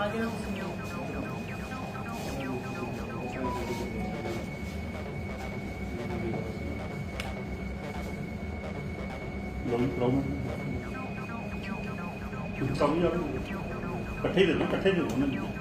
확인하셨군요. 너무 너무 정리하고 같아야 되나? 같아야 되나?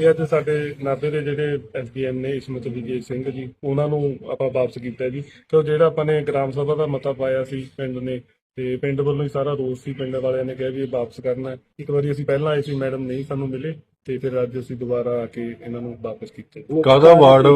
ਇਹ ਅੱਜ ਸਾਡੇ ਨਾਭੇ ਦੇ ਜਿਹੜੇ ਐਸਡੀਐਮ ਨੇ ਇਸਮਤ ਵਿਜੇ ਸਿੰਘ ਜੀ, ਉਹਨਾਂ ਨੂੰ ਆਪਾਂ ਵਾਪਸ ਕੀਤਾ ਜੀ। ਕਿਉਂ ਜਿਹੜਾ ਆਪਾਂ ਨੇ ਗ੍ਰਾਮ ਸਭਾ ਦਾ ਮਤਾ ਪਾਇਆ ਸੀ ਪਿੰਡ ਨੇ, ਤੇ ਪਿੰਡ ਵੱਲੋਂ ਹੀ ਸਾਰਾ ਰੋਸ ਸੀ, ਪਿੰਡ ਵਾਲਿਆਂ ਨੇ ਕਿਹਾ ਵੀ ਇਹ ਵਾਪਸ ਕਰਨਾ। ਇੱਕ ਵਾਰੀ ਅਸੀਂ ਪਹਿਲਾਂ ਆਏ ਸੀ, ਮੈਡਮ ਨਹੀਂ ਸਾਨੂੰ ਮਿਲੇ। ਤੇ ਫਿਰ ਅੱਜ ਅਸੀਂ ਦੁਬਾਰਾ ਆ ਕੇ ਇਹਨਾਂ ਨੂੰ ਵਾਪਸ ਕੀਤਾ ਜੀ। ਕਾਦਾ ਅਵਾਰਡ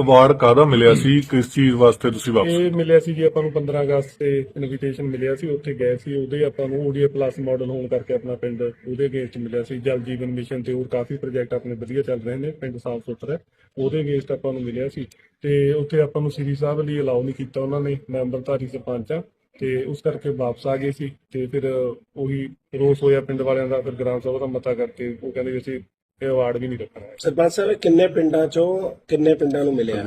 ਅਵਾਰਡ ਕਾਦਾ ਮਿਲਿਆ ਸੀ ਕਿਸ ਚੀਜ਼ ਵਾਸਤੇ ਤੁਸੀਂ ਵਾਪਸ ਇਹ ਮਿਲਿਆ ਸੀ ਜੀ ਆਪਾਂ ਨੂੰ 15 ਅਗਸਤ ਤੇ ਇਨਵੀਟੇਸ਼ਨ ਮਿਲਿਆ ਸੀ ਉੱਥੇ ਗਏ ਸੀ ਉਹਦੇ ਆਪਾਂ ਨੂੰ ਓਡੀਏ ਪਲੱਸ ਮਾਡਲ ਹੋਣ ਕਰਕੇ ਆਪਣਾ ਪਿੰਡ ਉਹਦੇ ਅਗੇਂਸਟ ਮਿਲਿਆ ਸੀ ਜਲ ਜੀਵਨ ਮਿਸ਼ਨ ਤੇ ਹੋਰ ਕਾਫੀ ਪ੍ਰੋਜੈਕਟ ਆਪਣੇ ਵਧੀਆ ਚੱਲ ਰਹੇ ਨੇ ਪਿੰਡ ਸਾਫ਼ ਸੁਥਰਾ ਹੈ। ਉਹਦੇ ਅਗੇਂਸਟ ਆਪਾਂ ਨੂੰ ਮਿਲਿਆ ਸੀ ਤੇ ਉੱਥੇ ਆਪਾਂ ਨੂੰ ਸ੍ਰੀ ਸਾਹਿਬ ਲਈ ਅਲਾਉ ਨਹੀਂ ਕੀਤਾ ਉਹਨਾਂ ਨੇ ਮੈਂ ਅੰਮ੍ਰਿਤਧਾਰੀ ਸਰਪੰਚ ਆ ਤੇ ਉਸ ਕਰਕੇ ਵਾਪਸ ਆ ਗਏ ਸੀ ਤੇ ਫਿਰ ਉਹੀ ਰੋਸ ਹੋਇਆ ਪਿੰਡ ਵਾਲਿਆਂ ਦਾ ਫਿਰ ਗ੍ਰਾਮ ਸਭਾ ਦਾ ਮਤਾ ਕਰਕੇ ਉਹ ਕਹਿੰਦੇ ਵੀ ਅਸੀਂ ਇਹ ਅਵਾਰਡ ਵੀ ਨਹੀਂ ਰੱਖਣਾ ਹੈ। ਸਰਪੰਚ ਸਾਹਿਬ ਕਿੰਨੇ ਪਿੰਡਾਂ ਚੋਂ ਕਿੰਨੇ ਪਿੰਡਾਂ ਨੂੰ ਮਿਲਿਆ?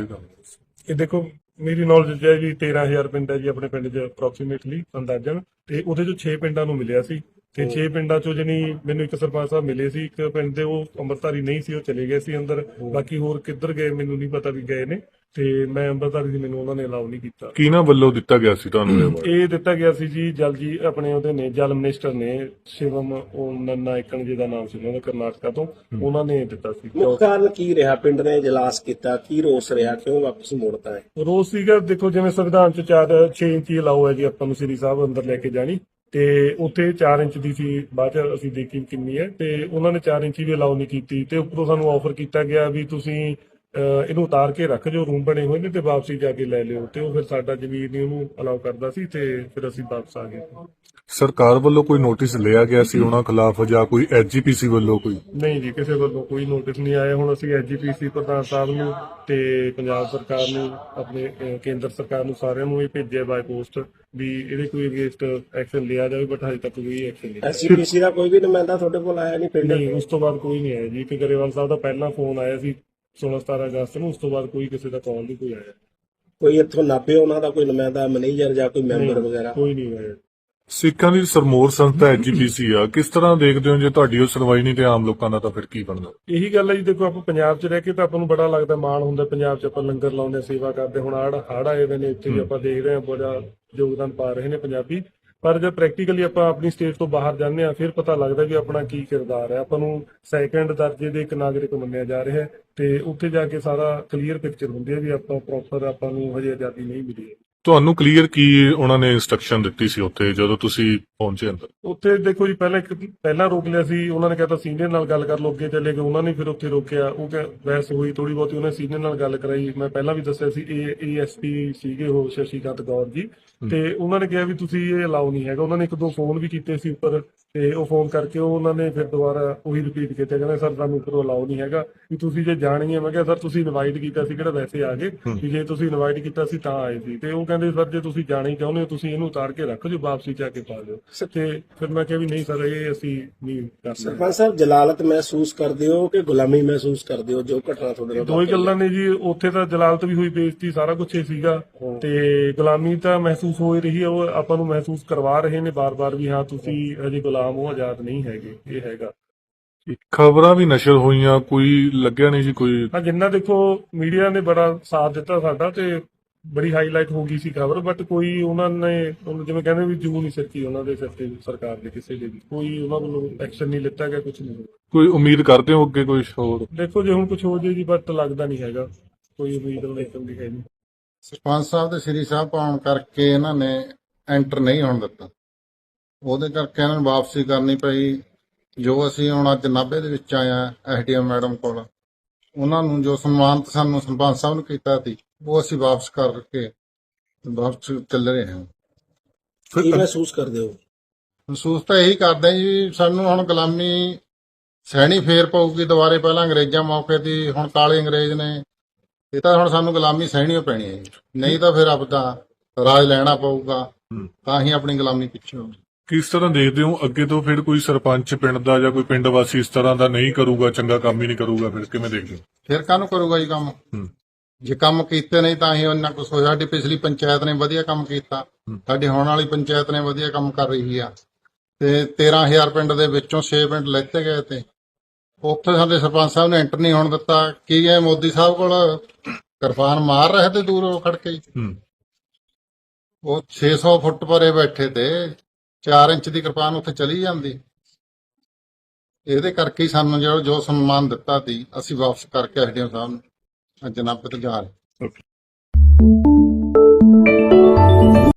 ਇਹ ਦੇਖੋ ਮੇਰੀ ਨੌਲੇਜ ਹੈ ਜੀ 13000 ਪਿੰਡ ਹੈ ਜੀ ਆਪਣੇ ਪਿੰਡ 'ਚ ਅਪਰੋਕਸੀਮੇਟਲੀ ਅੰਦਾਜ਼ਨ ਤੇ ਉਹਦੇ ਚੋਂ 6 ਪਿੰਡਾਂ ਨੂੰ ਮਿਲਿਆ ਸੀ। ਤੇ 6 ਪਿੰਡਾਂ ਚੋਂ ਜਣੀ ਮੈਨੂੰ ਇੱਕ ਸਰਪੰਚ ਸਾਹਿਬ ਮਿਲੇ ਸੀ ਇੱਕ ਪਿੰਡ ਦੇ ਉਹ ਅੰਮ੍ਰਿਤਧਾਰੀ ਨਹੀਂ ਸੀ ਉਹ ਚਲੇ ਗਏ ਸੀ ਅੰਦਰ। ਬਾਕੀ ਹੋਰ ਕਿੱਧਰ ਗਏ ਮੈਨੂੰ ਨਹੀਂ ਪਤਾ ਵੀ ਗਏ ਨੇ। ਤੇ ਮੈਂ ਅੰਮ੍ਰਿਤਧਾਰੀ ਦੀ ਮੈਨੂੰ ਉਹਨਾਂ ਨੇ ਅਲਾਉ ਨਹੀਂ ਕੀਤਾ। ਕਿਹਨਾਂ ਵੱਲੋਂ ਦਿੱਤਾ ਗਿਆ ਸੀ ਤੁਹਾਨੂੰ ਇਹ award? ਇਹ ਦਿੱਤਾ ਗਿਆ ਸੀ ਜੀ ਜਲ ਜੀ ਆਪਣੇ ਉਹਦੇ ਨੇ ਜਲ ਮਿਨਿਸਟਰ ਨੇ ਸ਼ਿਵਮ ਉਹ ਨੰਨਾ ਇਕਣ ਜੀ ਦਾ ਨਾਮ ਸੀ ਉਹਨਾਂ ਦਾ ਕਰਨਾਟਕਾ ਤੋਂ ਉਹਨਾਂ ਨੇ ਦਿੱਤਾ ਸੀ। ਮੁੱਖ ਕਾਰਨ ਕੀ ਰਿਹਾ? ਪਿੰਡ ਨੇ ਇਜਲਾਸ ਕੀਤਾ ਕੀ ਰੋਸ ਰਿਹਾ? ਕਿਉਂ ਵਾਪਸ ਮੋੜਤਾ ਹੈ ਰੋਜ਼ ਸੀਗਾ ਦੇਖੋ ਜਿਵੇਂ ਸੰਵਿਧਾਨ ਚ 4 6 ਇੰਚ ਅਲਾਉ ਹੈ ਜੀ ਆਪਾਂ ਨੂੰ ਸ੍ਰੀ ਸਾਹਿਬ ਅੰਦਰ ਲੈ ਕੇ ਜਾਣੀ। ਤੇ ਉੱਥੇ 4 ਇੰਚ ਦੀ ਸੀ, ਬਾਅਦ ਚ ਅਸੀਂ ਦੇਖੀ ਕਿੰਨੀ ਹੈ, ਤੇ ਉਹਨਾਂ ਨੇ 4 ਇੰਚ ਵੀ ਅਲਾਉ ਨਹੀਂ ਕੀਤੀ, ਤੇ ਉੱਪਰੋਂ ਸਾਨੂੰ ਆਫਰ ਕੀਤਾ ਗਿਆ ਵੀ ਤੁਸੀਂ ਇਹਨੂੰ ਉਤਾਰ ਕੇ ਰੱਖ ਜੋ ਰੂਮ ਬਣੇ ਹੋਏ ਨੇ ਤੇ ਵਾਪਸੀ ਜਾ ਕੇ ਲੈ ਲਿਓ ਤੇ ਉਹ ਫਿਰ ਸਾਡਾ ਜ਼ਮੀਰ ਨਹੀਂ ਉਹਨੂੰ ਅਲਾਉ ਕਰਦਾ ਸੀ ਤੇ ਫਿਰ ਅਸੀਂ ਵਾਪਸ ਆ ਗਏ। ਸਰਕਾਰ ਵੱਲੋਂ ਕੋਈ ਨੋਟਿਸ ਲਿਆ ਗਿਆ ਸੀ ਉਹਨਾਂ ਖਿਲਾਫ ਜਾਂ ਕੋਈ ਐਜੀਪੀਸੀ ਵੱਲੋਂ ਕੋਈ? ਨਹੀਂ ਜੀ ਕਿਸੇ ਵੱਲੋਂ ਕੋਈ ਨੋਟਿਸ ਨਹੀਂ ਆਇਆ। ਹੁਣ ਅਸੀਂ ਐਜੀਪੀਸੀ ਪ੍ਰਧਾਨ ਸਾਹਿਬ ਨੂੰ ਤੇ ਪੰਜਾਬ ਸਰਕਾਰ ਨੂੰ ਆਪਣੇ ਕੇਂਦਰ ਸਰਕਾਰ ਨੂੰ ਸਾਰਿਆਂ ਨੂੰ ਇਹ ਭੇਜਿਆ ਬਾਈ ਪੋਸਟ ਵੀ ਇਹਦੇ ਕੋਈ ਅਗੇਂਸਟ ਐਕਸ਼ਨ ਲਿਆ ਜਾਵੇ ਬਟ ਹਜੇ ਤੱਕ ਕੋਈ ਐਕਸ਼ਨ ਨਹੀਂ। ਐਸਜੀਪੀਸੀ ਦਾ ਕੋਈ ਵੀ ਨੁਮਾਇੰਦਾ ਤੁਹਾਡੇ ਕੋਲ ਆਇਆ ਨਹੀਂ ਪਿੰਡ ਉਸ ਤੋਂ ਬਾਅਦ ਕੋਈ ਨਹੀਂ ਆਇਆ ਜੀ। ਕਿ ਗਰੇਵਾਲ ਸਾਹਿਬ ਦਾ ਪਹਿਲਾ ਫੋਨ ਆਇਆ ਸੀ 16 17 ਅਗਸਤ ਨੂੰ ਉਸ ਤੋਂ ਬਾਅਦ ਕੋਈ ਕਿਸੇ ਦਾ ਕਾਲ ਨਹੀਂ ਕੋਈ ਆਇਆ ਕੋਈ ਇੱਥੋਂ ਨਾਪੇ ਉਹਨਾਂ ਦਾ ਕੋਈ ਨੁਮਾਇੰਦਾ ਮੈਨੇਜਰ ਜਾਂ ਕੋਈ ਮੈਂਬਰ ਵਗੈਰਾ? ਕੋਈ ਨਹੀਂ ਆਇਆ। ਸਿੱਖਾਂ ਦੀ ਸਰਮੋਰ ਸੰਸਥਾ ਐਜੀਪੀਸੀ ਆ ਕਿਸ ਤਰ੍ਹਾਂ ਦੇਖਦੇ ਹੋ ਜੇ ਤੁਹਾਡੀ ਉਹ ਸੁਣਵਾਈ ਨਹੀਂ ਤੇ ਆਮ ਲੋਕਾਂ ਦਾ ਤਾਂ ਫਿਰ ਕੀ ਬਣਦਾ? ਇਹੀ ਗੱਲ ਹੈ ਜੀ ਦੇਖੋ ਆਪਾਂ ਪੰਜਾਬ 'ਚ ਰਹਿ ਕੇ ਤਾਂ ਆਪਾਂ ਨੂੰ ਬੜਾ ਲੱਗਦਾ ਮਾਣ ਹੁੰਦਾ ਪੰਜਾਬ 'ਚ ਆਪਾਂ ਲੰਗਰ ਲਾਉਂਦੇ ਸੇਵਾ ਕਰਦੇ ਹੁਣ ਆੜ ਹੜ ਆਏ ਨੇ ਇੱਥੇ ਵੀ ਆਪਾਂ ਦੇਖ ਰਹੇ ਹਾਂ ਬੜਾ ਯੋਗਦਾਨ ਪਾ ਰਹੇ ਨੇ ਪੰਜਾਬੀ। ਪਰ ਜਦ ਪ੍ਰੈਕਟੀਕਲੀ ਆਪਾਂ ਆਪਣੀ ਸਟੇਟ ਤੋਂ ਬਾਹਰ ਜਾਂਦੇ ਆ ਫਿਰ ਪਤਾ ਲੱਗਦਾ ਵੀ ਆਪਣਾ ਕੀ ਕਿਰਦਾਰ ਹੈ। ਆਪਾਂ ਨੂੰ ਸੈਕੰਡ ਦਰਜੇ ਦੇ ਇੱਕ ਨਾਗਰਿਕ ਮੰਨਿਆ ਜਾ ਰਿਹਾ ਹੈ ਤੇ ਉੱਥੇ ਜਾ ਕੇ ਸਾਰਾ ਕਲੀਅਰ ਪਿਕਚਰ ਹੁੰਦੀ ਹੈ ਵੀ ਆਪਾਂ ਪ੍ਰੋਪਰ ਆਪਾਂ ਨੂੰ ਹਜੇ ਆਜ਼ਾਦੀ ਨਹੀਂ ਮਿਲੀ। ਹੈ ਤੁਹਾਨੂੰ ਕਲੀਅਰ ਕੀ ਉਹਨਾਂ ਨੇ ਇਨਸਟਰਕਸ਼ਨ ਦਿੱਤੀ ਸੀ ਉੱਥੇ ਜਦੋਂ ਤੁਸੀਂ ਪਹੁੰਚੇ ਅੰਦਰ? ਉੱਥੇ ਦੇਖੋ ਜੀ ਪਹਿਲਾਂ ਇੱਕ ਪਹਿਲਾਂ ਰੋਕ ਲਿਆ ਸੀ ਉਹਨਾਂ ਨੇ ਕਹਿੰਦਾ ਸੀਨੀਅਰ ਨਾਲ ਗੱਲ ਕਰ ਲਓ ਅੱਗੇ ਚੱਲੇ ਗਏ ਉਹਨਾਂ ਨੇ ਫਿਰ ਉੱਥੇ ਰੋਕਿਆ। ਉਹ ਕਿ ਬਹਿਸ ਹੋਈ ਥੋੜੀ ਬਹੁਤੀ ਉਹਨੇ ਸੀਨੀਅਰ ਨਾਲ ਗੱਲ ਕਰਾਈ। ਮੈਂ ਪਹਿਲਾਂ ਵੀ ਦੱਸਿਆ ਸੀ ਇਹ ਏਐਸਪੀ ਸੀਗੇ ਉਹ ਸ਼ਸ਼ੀਕਾਂਤ ਗੌਰ ਜੀ। ਤੇ ਉਹਨਾਂ ਨੇ ਕਿਹਾ ਵੀ ਤੁਸੀਂ ਇਹ ਅਲਾਉ ਨਹੀਂ ਹੈਗਾ। ਉਹਨਾਂ ਨੇ ਇੱਕ ਦੋ ਫੋਨ ਵੀ ਕੀਤੇ ਸੀ ਉੱਪਰ। ਤੇ ਉਹ ਫੋਨ ਕਰਕੇ ਉਹ ਉਹਨਾਂ ਨੇ ਫਿਰ ਦੁਬਾਰਾ ਉਹੀ ਰਿਪੀਟ ਕੀਤਾ ਕਹਿੰਦੇ ਸਰ ਤੁਹਾਨੂੰ ਉੱਪਰੋਂ ਅਲਾਉ ਨਹੀਂ ਹੈਗਾ ਵੀ ਤੁਸੀਂ ਜੇ ਜਾਣੀ ਹੈ ਮੈਂ ਕਿਹਾ ਸਰ ਤੁਸੀਂ ਇਨਵਾਈਟ ਕੀਤਾ ਸੀ ਕਿਹੜਾ ਵੈਸੇ ਆ ਗਏ ਵੀ ਜੇ ਤੁਸੀਂ ਇਨਵਾਈਟ ਕੀਤਾ ਸੀ ਤਾਂ ਆਏ ਸੀ। ਤੇ ਉਹ ਕਹਿੰਦੇ ਸਰ ਜੇ ਤੁਸੀਂ ਜਾਣਾ ਚਾਹੁੰਦੇ ਹੋ ਤੁਸੀਂ ਇਹਨੂੰ ਉਤਾਰ ਕੇ ਰੱਖ ਜੋ ਵਾਪਸੀ ਜਾ ਕੇ ਪਾ ਲਿਓ ਤੇ ਫਿਰ ਮੈਂ ਕਿਹਾ ਵੀ ਨਹੀਂ ਸਰ ਇਹ ਅਸੀਂ ਨਹੀਂ ਕਰ ਸਕਦੇ। ਸਰਪੰਚ ਸਾਹਿਬ ਜਲਾਲਤ ਮਹਿਸੂਸ ਕਰਦੇ ਹੋ ਕਿ ਗੁਲਾਮੀ ਮਹਿਸੂਸ ਕਰਦੇ ਹੋ ਜੋ ਘਟਨਾ ਤੁਹਾਡੇ ਨਾਲ ਦੋ ਹੀ ਗੱਲਾਂ ਨੇ ਜੀ ਉੱਥੇ ਤਾਂ ਜਲਾਲਤ ਵੀ ਹੋਈ ਬੇਇੱਜ਼ਤੀ ਸਾਰਾ ਕੁਝ ਹੀ ਸੀਗਾ। ਤੇ ਗੁਲਾਮੀ ਤਾਂ ਮਹਿਸੂਸ ਹੋ ਰਹੀ ਹੈ ਉਹ ਆਪਾਂ ਨੂੰ ਮਹਿਸੂਸ ਕਰਵਾ ਰਹੇ ਨੇ ਬਾਰ-ਬਾਰ ਵੀ ਹਾਂ ਤੁਸੀਂ ਹਜੇ ਗੁਲਾਮ ਹੋ ਆਜ਼ਾਦ ਨਹੀਂ ਹੈਗੇ ਇਹ ਹੈਗਾ। ਖਬਰਾਂ ਵੀ ਨਸ਼ਰ ਹੋਈਆਂ ਕੋਈ ਲੱਗਿਆ ਨਹੀਂ ਜੀ ਕੋਈ ਹਾਂ ਜਿੰਨਾ ਦੇਖੋ ਮੀਡੀਆ ਨੇ ਬੜਾ ਸਾਥ ਦਿੱਤਾ ਸਾਡਾ ਤੇ ਬੜੀ ਹਾਈਲਾਈਟ ਹੋ ਗਈ ਸੀ ਖਬਰ ਬਟ ਕੋਈ ਉਹਨਾਂ ਨੇ ਜਿਵੇਂ ਕਹਿੰਦੇ ਵੀ ਜੂ ਨਹੀਂ ਸਿਰਕੀ ਉਹਨਾਂ ਦੇ ਸਿਰ ਤੇ ਸਰਕਾਰ ਦੇ ਕਿਸੇ ਦੇ ਵੀ। ਕੋਈ ਉਹਨਾਂ ਵੱਲੋਂ ਐਕਸ਼ਨ ਨਹੀਂ ਲਿੱਤਾ ਗਿਆ ਕੁਝ ਨਹੀਂ। ਕੋਈ ਉਮੀਦ ਕਰਦੇ ਹੋ ਅੱਗੇ ਕੋਈ ਹੋਰ? ਦੇਖੋ ਜੇ ਹੁਣ ਕੁਝ ਹੋ ਜੇ ਜੀ ਬਟ ਲੱਗਦਾ ਨਹੀਂ ਹੈਗਾ। ਕੋਈ ਉਮੀਦ ਨਹੀਂ ਦੀ ਹੈ ਨਹੀਂ ਸਰਪੰਚ ਸਾਹਿਬ ਤੇ ਸ੍ਰੀ ਸਾਹਿਬ ਪਾਉਣ ਕਰਕੇ ਇਹਨਾਂ ਨੇ ਐਂਟਰ ਨਹੀਂ ਹੋਣ ਦਿੱਤਾ। ਉਹਦੇ ਕਰਕੇ ਇਹਨਾਂ ਨੂੰ ਵਾਪਸੀ ਕਰਨੀ ਪਈ। ਜੋ ਅਸੀਂ ਹੁਣ ਅੱਜ ਨਾਭੇ ਦੇ ਵਿੱਚ ਆਇਆ ਐਸਡੀਐਮ ਮੈਡਮ ਕੋਲ ਉਹਨਾਂ ਨੂੰ ਜੋ ਸਨਮਾਨਿਤ ਸਾਨੂੰ ਸਰਪੰਚ ਸਾਹਿਬ ਨੂੰ ਕੀਤਾ ਸੀ ਉਹ ਅਸੀਂ ਵਾਪਸ ਕਰਕੇ ਵਾਪਸ ਚੱਲ ਰਹੇ ਹਾਂ। ਕੀ ਮਹਿਸੂਸ ਕਰਦੇ ਹੋ? ਮਹਿਸੂਸ ਤਾਂ ਇਹੀ ਕਰਦੇ ਹਾਂ ਜੀ ਸਾਨੂੰ ਹੁਣ ਗੁਲਾਮੀ ਸਹਿਣੀ ਫੇਰ ਪਊਗੀ ਦੁਬਾਰੇ ਪਹਿਲਾਂ ਅੰਗਰੇਜ਼ਾਂ ਮੌਕੇ ਦੀ ਹੁਣ ਕਾਲੇ ਅੰਗਰੇਜ਼ ਨੇ। ਇਹ ਤਾਂ ਹੁਣ ਸਾਨੂੰ ਗੁਲਾਮੀ ਸਹਿਣੀ ਪੈਣੀ ਹੈ ਜੀ। ਨਹੀਂ ਤਾਂ ਫਿਰ ਆਪਦਾ ਰਾਜ ਲੈਣਾ ਪਊਗਾ। ਤਾਂ ਹੀ ਆਪਣੀ ਗੁਲਾਮੀ ਪਿੱਛੇ ਹੋਊਗੀ। ਕਿਸ ਤਰ੍ਹਾਂ ਦੇਖਦੇ ਹੋ? ਅੱਗੇ ਤੋਂ ਫਿਰ ਕੋਈ ਸਰਪੰਚ ਪਿੰਡ ਦਾ ਜਾਂ ਕੋਈ ਪਿੰਡ ਵਾਸੀ ਇਸ ਤਰ੍ਹਾਂ ਦਾ ਨਹੀਂ ਕਰੂਗਾ ਚੰਗਾ ਕੰਮ ਹੀ ਨਹੀਂ ਕਰੂਗਾ ਫਿਰ ਕਿਵੇਂ ਦੇਖਦੇ ਹੋ? ਫਿਰ ਕਾਹਨੂੰ ਕਰੂਗਾ ਜੀ ਕੰਮ? ਹੂੰ। ਜੇ ਕੰਮ ਕੀਤੇ ਨਹੀਂ ਤਾਂ ਹੀ ਉਹਨਾਂ ਕੁਛ ਹੋਇਆ ਸਾਡੀ ਪਿਛਲੀ ਪੰਚਾਇਤ ਨੇ ਵਧੀਆ ਕੰਮ ਕੀਤਾ। ਹੂੰ। ਸਾਡੀ ਹੋਣ ਵਾਲੀ ਪੰਚਾਇਤ ਨੇ ਵਧੀਆ ਕੰਮ ਕਰ ਰਹੀ ਆ। ਤੇ 13000 ਪਿੰਡ ਦੇ ਵਿੱਚੋਂ 6 ਪਿੰਡ ਲੈਤੇ ਗਏ ਤੇ ਉੱਥੇ ਸਾਡੇ ਸਰਪੰਚ ਸਾਹਿਬ ਨੇ ਐਂਟਰ ਨਹੀਂ ਹੋਣ ਦਿੱਤਾ। ਕੀ ਇਹ ਮੋਦੀ ਸਾਹਿਬ ਕੋਲ ਕਿਰਪਾਨ ਮਾਰ ਰਹੇ ਤੇ ਦੂਰ ਖੜ ਕੇ ਹੀ। ਹੂੰ। ਉਹ 600 ਫੁੱਟ ਪਰੇ ਬੈਠੇ ਤੇ 4 ਇੰਚ ਦੀ ਕਿਰਪਾਨ ਉੱਥੇ ਚਲੀ ਜਾਂਦੀ। ਇਹਦੇ ਕਰਕੇ ਹੀ ਸਾਨੂੰ ਜੋ ਜੋ ਸਨਮਾਨ ਦਿੱਤਾ ਸੀ, ਅਸੀਂ ਵਾਪਸ ਕਰਕੇ ਐਸਡੀਐਮ ਸਾਹਿਬ ਨੂੰ। ਅੱਜ ਨਾਭੇ ਤੋਂ ਜਾ ਰਹੇ।